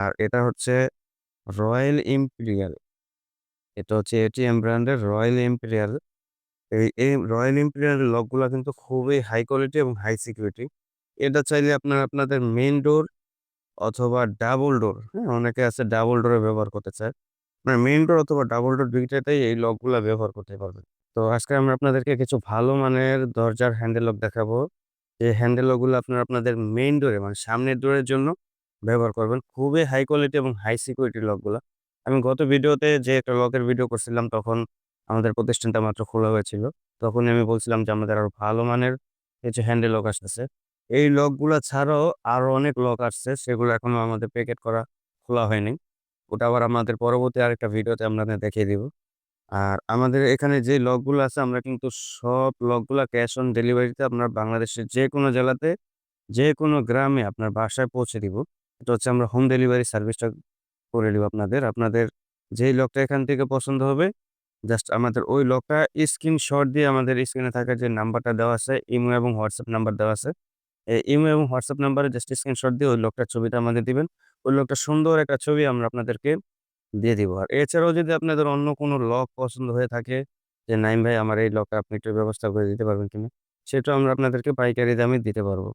আর এটা হচ্ছে royal imperial. এটা হচ্ছে এটিএম ব্র্যান্ডের রয়্যাল ইম্পেরিয়াল। এই এই রয়্যাল ইম্পেরিয়াল লকগুলা কিন্তু খুবই হাই কোয়ালিটি এবং হাই সিকিউরিটি। এটা চাইলে আপনার আপনাদের মেইন ডোর অথবা ডাবল ডোর, হ্যাঁ? অনেকে আছে ডাবল ডোরে ব্যবহার করতে চায়। মানে মেইন ডোর অথবা ডাবল ডোর ২ টাতেই এই লকগুলা ব্যবহার করতে পারবেন। তো আজকে আমরা আপনাদেরকে কিছু ভালো মানের দরজার হ্যান্ডেল লক দেখাবো। এই হ্যান্ডেল লকগুলো আপনারা আপনাদের মেইন ডোরে মানে সামনের ডোরের জন্য ব্যবহার করবেন। খুবই হাই কোয়ালিটি এবং হাই সিকিউরিটি লকগুলা। আমি গত ভিডিওতে যে একটা লকের ভিডিও করছিলাম তখন আমাদের প্রতিষ্ঠানটা মাত্র খোলা হয়েছিল। তখন আমি বলছিলাম যে আমাদের আরও ভালো মানের কিছু হ্যান্ডেল লক আসতেছে। এই লকগুলা ছাড়াও আরও অনেক লক আসছে সেগুলো এখনও আমাদের প্যাকেট করা খোলা হয়নি। ওটা আবার আমাদের পরবর্তী আরেকটা ভিডিওতে আপনাদের দেখিয়ে দিব। আর আমাদের এখানে যে লকগুলো আছে আমরা কিন্তু সব লকগুলা ক্যাশ অন ডেলিভারিতে আপনার বাংলাদেশের যে কোনো জেলাতে, যেকোনো গ্রামে আপনার বাসায় পৌঁছে দিব। এটা হচ্ছে আমরা হোম ডেলিভারি সার্ভিসটা করে দিব আপনাদের। আপনাদের যেই লকটা এখান থেকে পছন্দ হবে জাস্ট আমাদের ওই লকটা স্ক্রিনশট দিয়ে আমাদের স্ক্রিনে থাকা যে নাম্বারটা দেওয়া আছে ইমো এবং হোয়াটসঅ্যাপ নাম্বার দেওয়া আছে। ইমো এবং হোয়াটসঅ্যাপ নাম্বারে জাস্ট স্ক্রিনশট দিয়ে ওই লকটার ছবিটা আমাদের দিবেন। ওই লকটার সুন্দর একটা ছবি আমরা আপনাদেরকে দিয়ে দিব। আর এছাড়াও যদি আপনাদের অন্য কোনো লক পছন্দ হয়ে থাকে যে, "নাঈম ভাই আমার এই লকটা আপনি একটু ব্যবস্থা করে দিতে পারবেন কিনা?" সেটা আমরা আপনাদেরকে পাইকারি দামে দিতে পারব।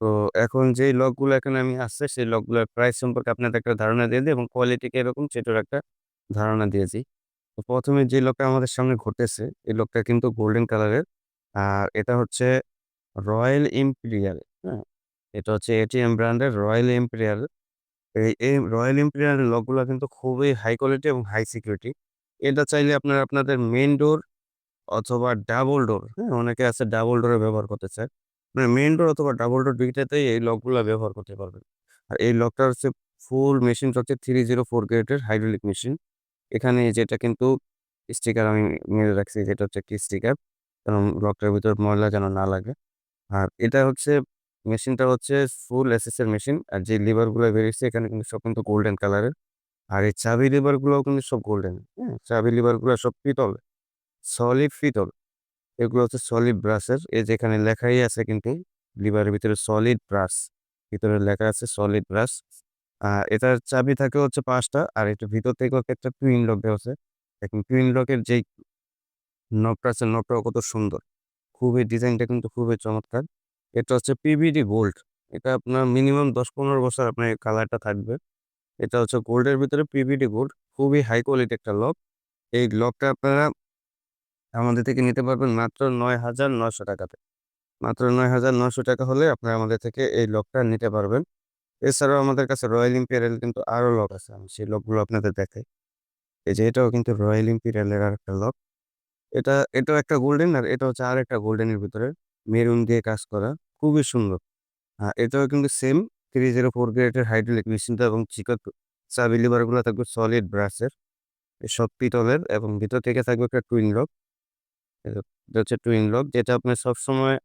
তো এখন যেই লকগুলো এখানে আমি আসছে সেই লকগুলোর প্রাইস সম্পর্কে আপনাদের একটা ধারণা দিয়ে দিই এবং কোয়ালিটি কীরকম সেটার একটা ধারণা দিয়েছি। তো ১ম এ যে লকটা আমাদের সামনে ঘটেছে এই লকটা কিন্তু গোল্ডেন কালারের। আর এটা হচ্ছে রয়্যাল ইম্পেরিয়াল, হ্যাঁ? এটা হচ্ছে এটিএম ব্র্যান্ডের রয়্যাল ইম্পেরিয়াল। এই এই রয়্যাল ইম্পেরিয়াল লকগুলা কিন্তু খুবই হাই কোয়ালিটি এবং হাই সিকিউরিটি। এটা চাইলে আপনারা আপনাদের মেইন ডোর অথবা ডাবল ডোর, হ্যাঁ? অনেকে আছে ডাবল ডোরে ব্যবহার করতে চায়। মানে মেন ডোর অথবা ডাবল ডোর ২ টাতেই এই লকগুলা ব্যবহার করতে পারবেন। আর এই লকটা হচ্ছে ফুল মেশিনটা হচ্ছে 304 গ্রেডের হাইড্রোলিক মেশিন। এখানে যেটা কিন্তু স্টিকার আমি মেরে রাখছি যেটা হচ্ছে একটি স্টিকার। কারণ লকটার ভিতর ময়লা যেন না লাগে। আর এটা হচ্ছে মেশিনটা হচ্ছে ফুল এসএস এর মেশিন। আর যে লিভারগুলা বেরিয়েছে এখানে কিন্তু সব কিন্তু গোল্ডেন কালারের। আর এই চাবি লিভার গুলাও কিন্তু সব গোল্ডেন, হ্যাঁ? চাবি লিভারগুলা সব পিতল, সলিড পিতল। এগুলো হচ্ছে সলিড ব্রাসের। এই যে এখানে লেখাই আছে কিন্তু লিভারের ভিতরে সলিড ব্রাশ ভিতরে লেখা আছে সলিড ব্রাশ আর এটার চাবি থাকে হচ্ছে পাঁচটা, আর এটার ভিতর থেকেও একটা টুইন লক দেওয়া আছে। দেখেন টুইন লকের যেই নবটা আছে নবটাও কত সুন্দর। খুবই ডিজাইনটা কিন্তু খুবই চমৎকার। এটা হচ্ছে পিভিডি গোল্ড। এটা আপনার মিনিমাম দশ পনেরো বছর আপনার কালারটা থাকবে। এটা হচ্ছে গোল্ডের ভিতরে পিভিডি গোল্ড। খুবই হাই কোয়ালিটি একটা লক। এই লকটা আপনারা আমাদের থেকে নিতে পারবেন মাত্র ৳৯,৯০০ টাকাতে। মাত্র ৳৯,৯০০ টাকা হলে আপনারা আমাদের থেকে এই লকটা নিতে পারবেন। এছাড়াও আমাদের কাছে রয়্যাল ইম্পেরিয়াল কিন্তু আরও লক আছে। আমি সেই লকগুলো আপনাদের দেখাই। এই যে এটাও কিন্তু রয়্যাল ইম্পেরিয়ালের আরেকটা লক। এটা এটাও একটা গোল্ডেন আর এটা হচ্ছে আরেকটা গোল্ডেনের ভিতরে মেরুন দিয়ে কাজ করা। খুবই সুন্দর। আ এটাও কিন্তু সেম 304 গ্রেডের হাইড্রোলিক মেশিনটা এবং চিকন চাবি লিভারগুলা থাকবে সলিড ব্রাসের। সব পিতলের এবং ভিতর থেকে থাকবে একটা টুইন লক। এটা হচ্ছে টুইন লক যেটা আপনি সবসময়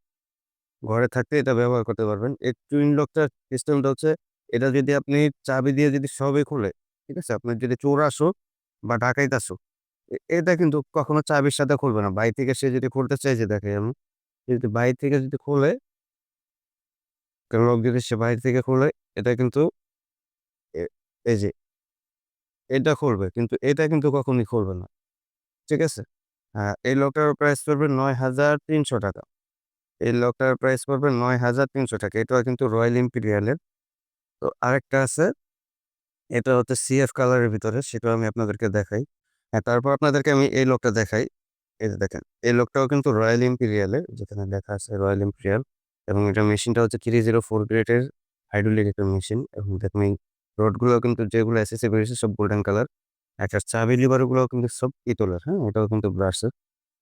ঘরে থাকতে এটা ব্যবহার করতে পারবেন। এই টুইন লকটার সিস্টেমটা হচ্ছে এটা যদি আপনি চাবি দিয়ে যদি সবই খুলে, ঠিক আছে? আপনি যদি চোর আসুক বা ডাকাইত আসুক, এ এটা কিন্তু কখনো চাবির সাথে খুলবে না। বাইরে থেকে সে যদি খুলতে চায় যে দেখাই আমি। যদি বাইরে থেকে যদি খুলে লক যদি সে বাইরে থেকে খুলে এটা কিন্তু এই যে এটা খুলবে। কিন্তু এটা কিন্তু কখনোই খুলবে না। ঠিক আছে? আ এই লকটার প্রাইস পড়বে ৳৯,৩০০ টাকা। এই লকটার প্রাইস পড়বে ৳৯,৩০০ টাকা। এটাও কিন্তু রয়্যাল ইম্পেরিয়ালের। তো আরেকটা আছে এটা হচ্ছে সিএফ কালারের ভিতরে সেটাও আমি আপনাদেরকে দেখাই। হ্যাঁ, তারপর আপনাদেরকে আমি এই লকটা দেখাই। এই যে দেখেন, এই লকটাও কিন্তু রয়্যাল ইম্পেরিয়ালের যেখানে লেখা আছে রয়্যাল ইম্পেরিয়াল এবং এটা মেশিনটা হচ্ছে 304 গ্রেডের হাইড্রোলিক একটা মেশিন এবং দেখেন এই রডগুলো কিন্তু যেগুলো এসএসএ বেরিয়েছে সব গোল্ডেন কালার। এটার চাবি লিভার গুলোও কিন্তু সব পিতলের, হ্যাঁ? এটাও কিন্তু ব্রাসের।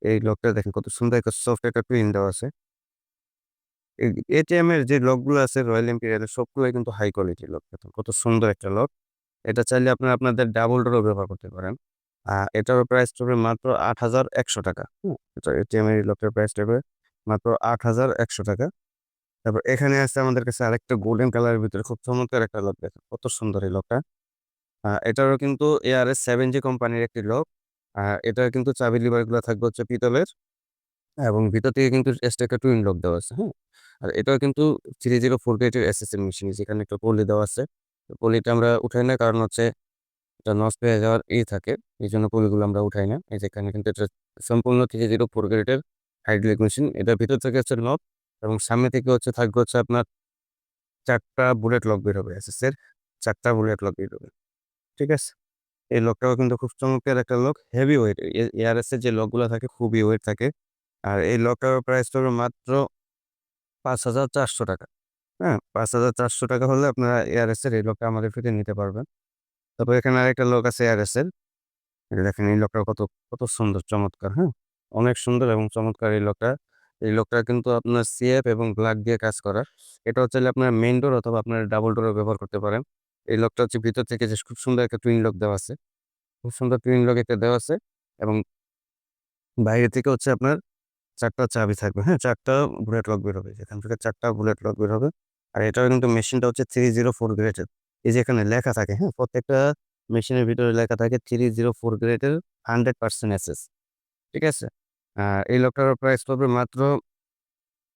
এই লকটা দেখেন কত সুন্দর একটা সফট একটা পিন দেওয়া আছে। এটিএম এর যে লকগুলো আছে রয়্যাল ইম্পেরিয়ালের সবগুলাই কিন্তু হাই কোয়ালিটির লক। কত সুন্দর একটা লক। এটা চাইলে আপনারা আপনাদের ডাবল ডোরও ব্যবহার করতে পারেন। আ এটারও প্রাইস পড়বে মাত্র ৳৮,১০০ টাকা। হুম? এটা এটিএম এর লকের প্রাইস পড়বে মাত্র ৳৮,১০০ টাকা। তারপর এখানে আছে আমাদের কাছে আরেকটা গোল্ডেন কালারের ভিতরে খুব চমৎকার একটা লক দেখেন। কত সুন্দর এই লকটা। এটারও কিন্তু এআরএস 7G কোম্পানির একটি লক। এটার কিন্তু চাবি লিভারগুলা থাকবে হচ্ছে পিতলের এবং ভিতর থেকে কিন্তু এক্সট্রা টুইন লক দেওয়া আছে, হ্যাঁ? আর এটাও কিন্তু 304 গ্রেডের এসএসএম মেশিন যেখানে একটা পলি দেওয়া আছে। পলিটা আমরা উঠাই না কারণ হচ্ছে এটা নষ্ট হয়ে যাওয়ার ই থাকে এই জন্য পলিগুলো আমরা উঠাই না এই যে এখানে কিন্তু এটা সম্পূর্ণ থ্রি জিরো ফোর গ্রেডের হাইড্রোলিক মেশিন এটার ভিতর থেকে হচ্ছে নব এবং সামনে থেকে হচ্ছে থাকবে হচ্ছে আপনার চারটা বুলেট লক বের হবে এসএসের চারটা বুলেট লক বের হবে ঠিক আছে? এই লকটাও কিন্তু খুব চমৎকার একটা লক হেভি ওয়েট এআরএস এর যে লকগুলো থাকে খুবই ওয়েট থাকে। আর এই লকটার প্রাইস পড়বে মাত্র পাঁচ হাজার চারশো টাকা হ্যাঁ? পাঁচ হাজার চারশো টাকা হলে আপনারা এআরএস এর এই লকটা আমাদের থেকে নিতে পারবেন। তারপর এখানে আরেকটা লক আছে এআরএস এর। দেখেন, এই লকটা কত কত সুন্দর, চমৎকার হ্যাঁ? অনেক সুন্দর এবং চমৎকার এই লকটা। এই লকটা কিন্তু আপনার সিএফ এবং ব্ল্যাক দিয়ে কাজ করা। এটা হচ্ছে আপনার মেইন ডোর অথবা আপনার ডাবল ডোরও ব্যবহার করতে পারেন। এই লকটা হচ্ছে ভিতর থেকে যে খুব সুন্দর একটা টুইন লক দেওয়া আছে। খুব সুন্দর টুইন লক একটা দেওয়া আছে এবং বাইরে থেকে হচ্ছে আপনার চারটা চাবি থাকবে হ্যাঁ? চারটা বুলেট লক বের হবে এখান থেকে চারটা বুলেট লক বের হবে। আর এটাও কিন্তু মেশিনটা হচ্ছে থ্রি জিরো ফোর গ্রেডের এই যে এখানে লেখা থাকে হ্যাঁ? প্রত্যেকটা মেশিনের ভিতরে লেখা থাকে থ্রি জিরো ফোর গ্রেডের হান্ড্রেড পার্সেন্ট এসএস ঠিক আছে? এই লকটার প্রাইস পড়বে মাত্র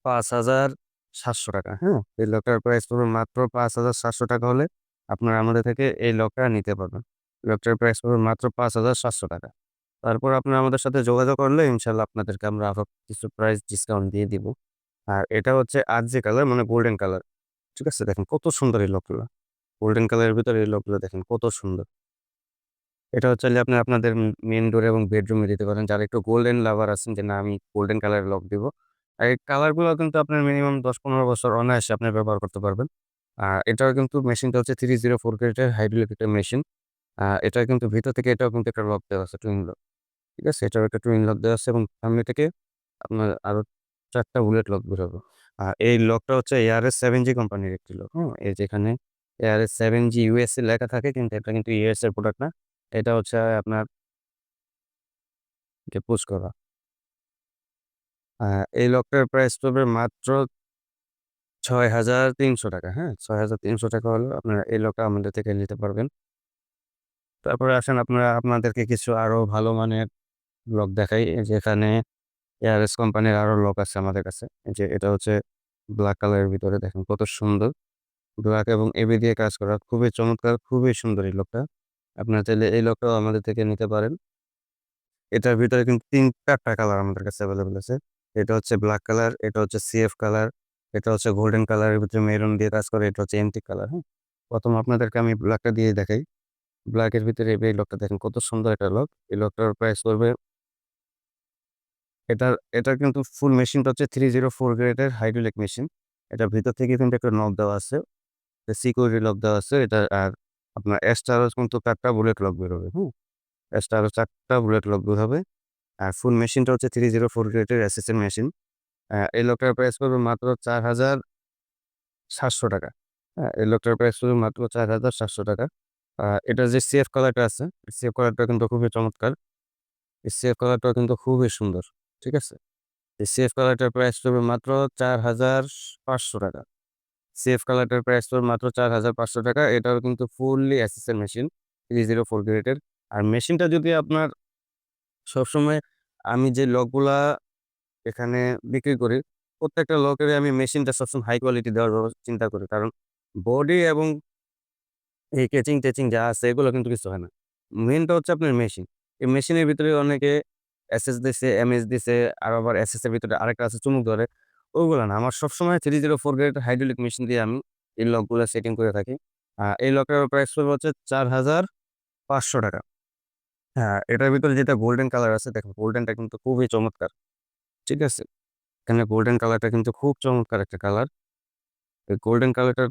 পাঁচ হাজার সাতশো টাকা হ্যাঁ? এই লকটার প্রাইস পড়বে মাত্র পাঁচ হাজার সাতশো টাকা হলে আপনারা আমাদের থেকে এই লকটা নিতে পারবেন। লকটার প্রাইস পড়বে মাত্র পাঁচ হাজার সাতশো টাকা। তারপর আপনারা আমাদের সাথে যোগাযোগ করলে ইনশাল্লাহ আপনাদেরকে আমরা আরও কিছু প্রাইস ডিসকাউন্ট দিয়ে দিব। আর এটা হচ্ছে আর যে কালার মানে গোল্ডেন কালার ঠিক আছে? দেখেন কত সুন্দর এই লকগুলো। গোল্ডেন কালারের ভিতরে এই লকগুলো দেখেন কত সুন্দর। এটা হচ্ছে আপনি আপনাদের মেন ডোর এবং বেডরুমে দিতে পারেন। যারা একটু গোল্ডেন লাভার আছেন যে না, আমি গোল্ডেন কালারের লক দিব। আর এই কালারগুলো কিন্তু আপনার মিনিমাম দশ পনেরো বছর অনায়াসে আপনি ব্যবহার করতে পারবেন। এটাও কিন্তু মেশিনটা হচ্ছে থ্রি জিরো ফোর গ্রেডের হাইড্রোলিক একটা মেশিন এটা কিন্তু ভিতর থেকে এটাও কিন্তু একটা লক দেওয়া আছে টুইন লক ঠিক আছে? এটাও একটা টুইন লক দেওয়া আছে এবং সামনে থেকে আপনার আরও চারটা বুলেট লক বেরোবে। আর এই লকটা হচ্ছে এআরএস সেভেন জি কোম্পানির একটি লক হ্যাঁ এই যেখানে এআরএস সেভেন জি ইউএসএ লেখা থাকে, কিন্তু এটা কিন্তু ইউএস এর প্রোডাক্ট না। এটা হচ্ছে আপনার পুশ করা। এই লকটার প্রাইস পড়বে মাত্র ছয় হাজার তিনশো টাকা হ্যাঁ? ছয় হাজার তিনশো টাকা হলো আপনারা এই লকটা আমাদের থেকে নিতে পারবেন। তারপরে আসেন আপনারা, আপনাদেরকে কিছু আরও ভালো মানের লক দেখাই। যেখানে এআরএস কোম্পানির আরও লক আছে আমাদের কাছে। যে এটা হচ্ছে ব্ল্যাক কালারের ভিতরে দেখেন কত সুন্দর। ব্ল্যাক এবং এবি দিয়ে কাজ করা, খুবই চমৎকার, খুবই সুন্দর এই লকটা। আপনারা চাইলে এই লকটাও আমাদের থেকে নিতে পারেন। এটার ভিতরে কিন্তু তিন চারটা কালার আমাদের কাছে অ্যাভেলেবেল আছে। এটা হচ্ছে ব্ল্যাক কালার, এটা হচ্ছে সিএফ কালার। এটা হচ্ছে গোল্ডেন কালারের ভিতরে মেরুন দিয়ে কাজ করে, এটা হচ্ছে এমটি কালার হ্যাঁ? প্রথম আপনাদেরকে আমি ব্ল্যাকটা দিয়ে দেখাই। ব্ল্যাকের ভিতরে এই লকটা দেখেন, কত সুন্দর একটা লক এই লকটার প্রাইস করবে এটার এটার কিন্তু ফুল মেশিনটা হচ্ছে থ্রি জিরো ফোর গ্রেডের হাইড্রোলিক মেশিন এটা ভিতর থেকে কিন্তু একটা নক দেওয়া আছে সিকিউরিটি লক দেওয়া আছে। এটা আর আপনার এক্সট্রা কিন্তু চারটা বুলেট লক বেরোবে, হুম? এক্সট্রা চারটা বুলেট লক বের হবে আর ফুল মেশিনটা হচ্ছে থ্রি জিরো ফোর গ্রেডের এসএসএন মেশিন এই লকটার প্রাইস পড়বে মাত্র চার হাজার সাতশো টাকা। এই লকটার প্রাইস পড়বে মাত্র চার হাজার সাতশো টাকা। এটা যে সিএফ কালারটা আছে সিএফ কালারটা কিন্তু খুবই চমৎকার। এই সিএফ কালারটা কিন্তু খুবই সুন্দর, ঠিক আছে? এই সিএফ কালারটার প্রাইস পড়বে মাত্র চার হাজার পাঁচশো টাকা। সিএফ কালারটার প্রাইস পড়বে মাত্র চার হাজার পাঁচশো টাকা। এটাও কিন্তু fully SSN machine three zero four গ্রেডের আর মেশিনটা যদি আপনার সবসময় আমি যে লকগুলা এখানে বিক্রি করি। প্রত্যেকটা লকের আমি মেশিনটা সবসময় হাই কোয়ালিটি দেওয়ার চিন্তা করি। কারণ বডি এবং এই কেচিং টেচিং যা আছে, এগুলো কিন্তু কিছু হয় না। মেনটা হচ্ছে আপনার মেশিন এই মেশিনের ভিতরে অনেকে এসএস দিছে এমএস দিছে, আর আবার এসএস এর ভিতরে আরেকটা আছে, চুমুক ধরে। ওইগুলো না। আমার সবসময় three zero four grade hydraulic machine দিয়ে আমি এই লকগুলো সেটিং করে থাকি। এই লকের প্রাইস পড়বে হচ্ছে চার হাজার পাঁচশো টাকা। হ্যাঁ এটার ভিতরে যেটা গোল্ডেন কালার আছে দেখেন গোল্ডেনটা কিন্তু খুবই চমৎকার। ঠিক আছে? এখানে গোল্ডেন কালারটা কিন্তু খুব চমৎকার একটা কালার এই গোল্ডেন কালারটা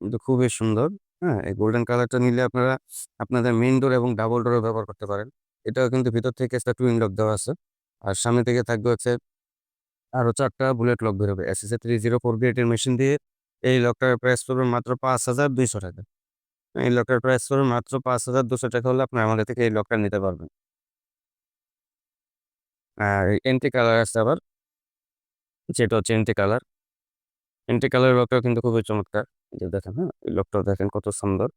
কিন্তু খুবই সুন্দর হ্যাঁ? এই গোল্ডেন কালারটা নিলে আপনারা আপনাদের মেইন ডোর এবং ডাবল ডোরও ব্যবহার করতে পারেন। এটাও কিন্তু ভিতর থেকে একটা টুইন লক দেওয়া আছে। আর সামনে থেকে থাকবে হচ্ছে আরও চারটা বুলেট লক বেরোবে। S S three zero four গ্রেটের মেশিন দিয়ে এই লকটার প্রাইস পড়বে মাত্র পাঁচ হাজার দুইশো টাকা। এই লকটার প্রাইস পড়বে মাত্র পাঁচ হাজার দুশো টাকা হলে আপনি আমাদের থেকে এই লকটা নিতে পারবেন। আর এন্টি কালার আছে আবার। যেটা হচ্ছে এন্টি কালার। এন্টি কালার লকটাও কিন্তু খুবই চমৎকার। যে দেখেন হ্যাঁ? এই লকটাও দেখেন কত সুন্দর।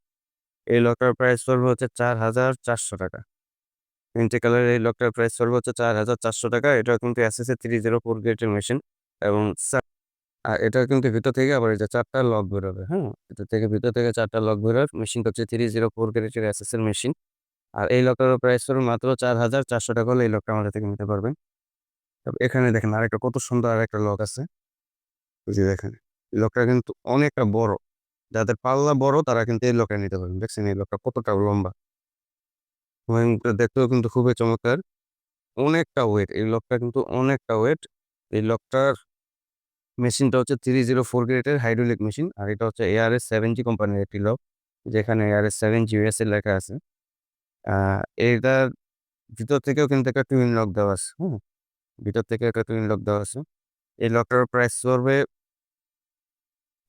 এই লকটার প্রাইস পড়বে হচ্ছে চার হাজার চারশো টাকা। এন্টি কালার এই লকটার প্রাইস পড়বে হচ্ছে চার হাজার চারশো টাকা। এটা কিন্তু S S three zero four গ্রেটের মেশিন এবং আর এটা কিন্তু ভিতর থেকে আবার যে ৪ লক বেরোবে, হ্যাঁ? ভিতর থেকে ভিতর থেকে চারটা লক বেরোয়। মেশিনটা হচ্ছে থ্রি 304 গ্রেডের এসএস এর মেশিন। আর এই লকটারও প্রাইস পড়বে মাত্র ৳৪,৪০০ হলে এই লকটা আমাদের থেকে নিতে পারবেন। এখানে দেখেন আরেকটা কত সুন্দর আরেকটা লক আছে। যে দেখেন, লকটা কিন্তু অনেকটা বড়। যাদের পাল্লা বড় তারা কিন্তু এই লকটা নিতে পারবেন। দেখছেন এই লকটা কতটা লম্বা। দেখতেও কিন্তু খুবই চমৎকার। অনেকটা ওয়েট। এই লকটা কিন্তু অনেকটা ওয়েট। এই লকটার মেশিনটা হচ্ছে 304 গ্রেডের হাইড্রোলিক মেশিন। আর এটা হচ্ছে ARS 70 কোম্পানির একটি লক। যেখানে এআরএস সেভেন 70 USA লেখা আছে। আ এটার ভিতর থেকেও কিন্তু একটা টুইন লক দেওয়া আছে, হুম? ভিতর থেকে একটা টুইন লক দেওয়া আছে। এই লকটার প্রাইস পড়বে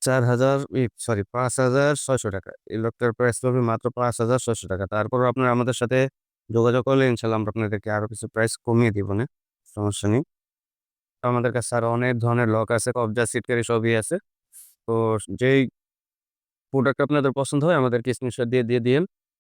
৪,০০০ ই সরি ৳৫,৬০০ এই লকটার প্রাইস পড়বে মাত্র ৳৫,৬০০ তারপরেও আপনারা আমাদের সাথে যোগাযোগ করলে ইনশাআল্লাহ আমরা আপনাদেরকে আরও কিছু প্রাইস কমিয়ে দিবনে, সমস্যা নেই। আমাদের কাছে আরও অনেক ধরনের লক আছে, কবজা, সিটকারি সবই আছে। তো যেই প্রোডাক্ট আপনাদের পছন্দ হয় আমাদেরকে স্ক্রিনশট দিয়ে দিয়ে দিয়েন।